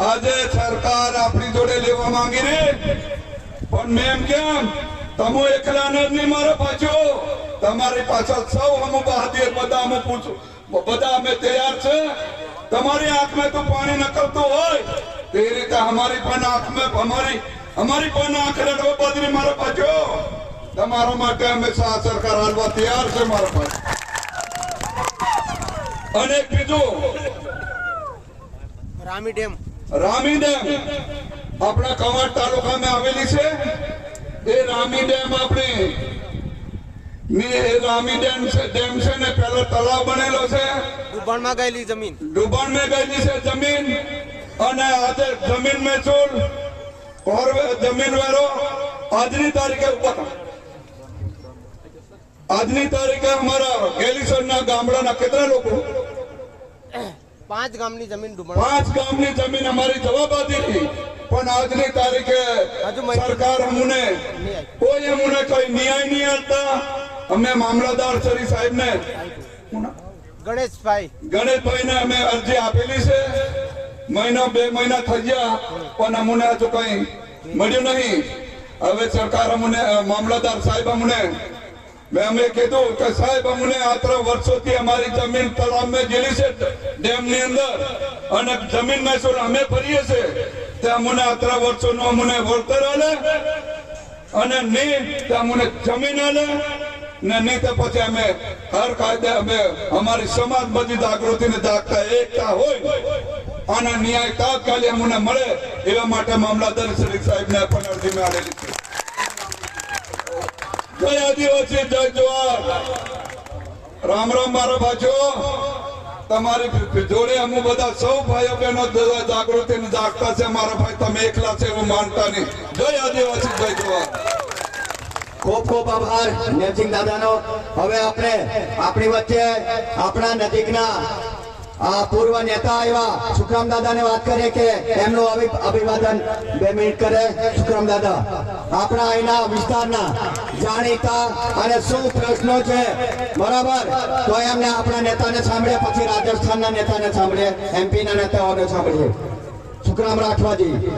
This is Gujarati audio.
આજે સરકાર આપણી જોડે લેવા માંગી રહી પણ મેમ કેમ, તમે એકલા ન નહીં મારા પાછો. તમારી પાછળ સૌ અમે બહાદુર બધા અમે પૂછું. બધા અમે તૈયાર છે. તમારી આંખમાં તો પાણી નકલતું હોય. તે રીતે અમારી પણ આંખમાં, અમારી અમારી પણ આંખ રડવા બદરી મારા પાછો. તમારો માટે સાથ સરકાર હાલવા તૈયાર છે મારા પાસે. અને બીજું. રામી ડેમ. રામી ડેમ આપણા કવાડ તાલુકામાં આવેલી છે. એ રામી ડેમ આપણે રામી ડેમ છે ડેમ છે ને પેલો તળાવ બનેલો છે. ડુબાણમાં ગયેલી જમીન. ડુબાણ મેં ગયેલી છે જમીન અને આજે જમીન મહેસૂલ જમીન વેરો આજની તારીખે ઉપર. આજની તારીખે અમારા ગેલીસરના ગામડાના કેટલા લોકો પાંચ ગામની જમીન ડૂબણ. પાંચ ગામની જમીન અમારી જવાબદારી હતી. પણ આજની તારીખે સરકાર અમને કોઈ અમને કોઈ ન્યાય નહીં આપતા. અમે મામલતદાર શ્રી સાહેબ ને ગણેશભાઈ. ગણેશભાઈ ને અમે અરજી આપેલી છે. મહિનો બે મહિના થઈ ગયા પણ અમને હજુ કઈ મળ્યું નહીં. હવે સરકાર અમને મામલતદાર સાહેબ અમને અમારી જમીન તળાવ મેં ગયેલી તે પછી અમે હર કાયદે અમે અમારી સમાજ બધી જાગૃતિ ને જાગતા એકતા હોય. અને ન્યાય તાત્કાલિક અમને મળે એવા માટે મામલાદાર શ્રી સાહેબ ને પણ અરજી મેં છે. જય આદિવાસી જય જવાહર રામ રામ મારા ભાઈઓ. તમારી જોડે અમે બધા સૌ ભાઈઓ બહેનો જાગૃતિ ને જાગતા છે. મારા ભાઈ તમે એકલા છે એવું માનતા નહીં. જય આદિવાસી, જય ખૂબ ખૂબ આભાર નેવસિંહ દાદાનો. હવે આપણે આપણી વચ્ચે આપણા નજીકના આ પૂર્વ નેતા આવ્યા. સુખરામ દાદાને વાત કરીએ કે એમનું અભિ- અભિવાદન બે મિનિટ કરે. સુખરામ દાદા, આપણા અહીંના વિસ્તારના જાણીતા અને શું પ્રશ્નો છે? બરાબર? તો એમને આપણા નેતાને સાંભળે પછી રાજસ્થાનના નેતાને સાંભળીએ એમપીના નેતાઓને સાંભળીએ. સુખરામ રાઠવાજી.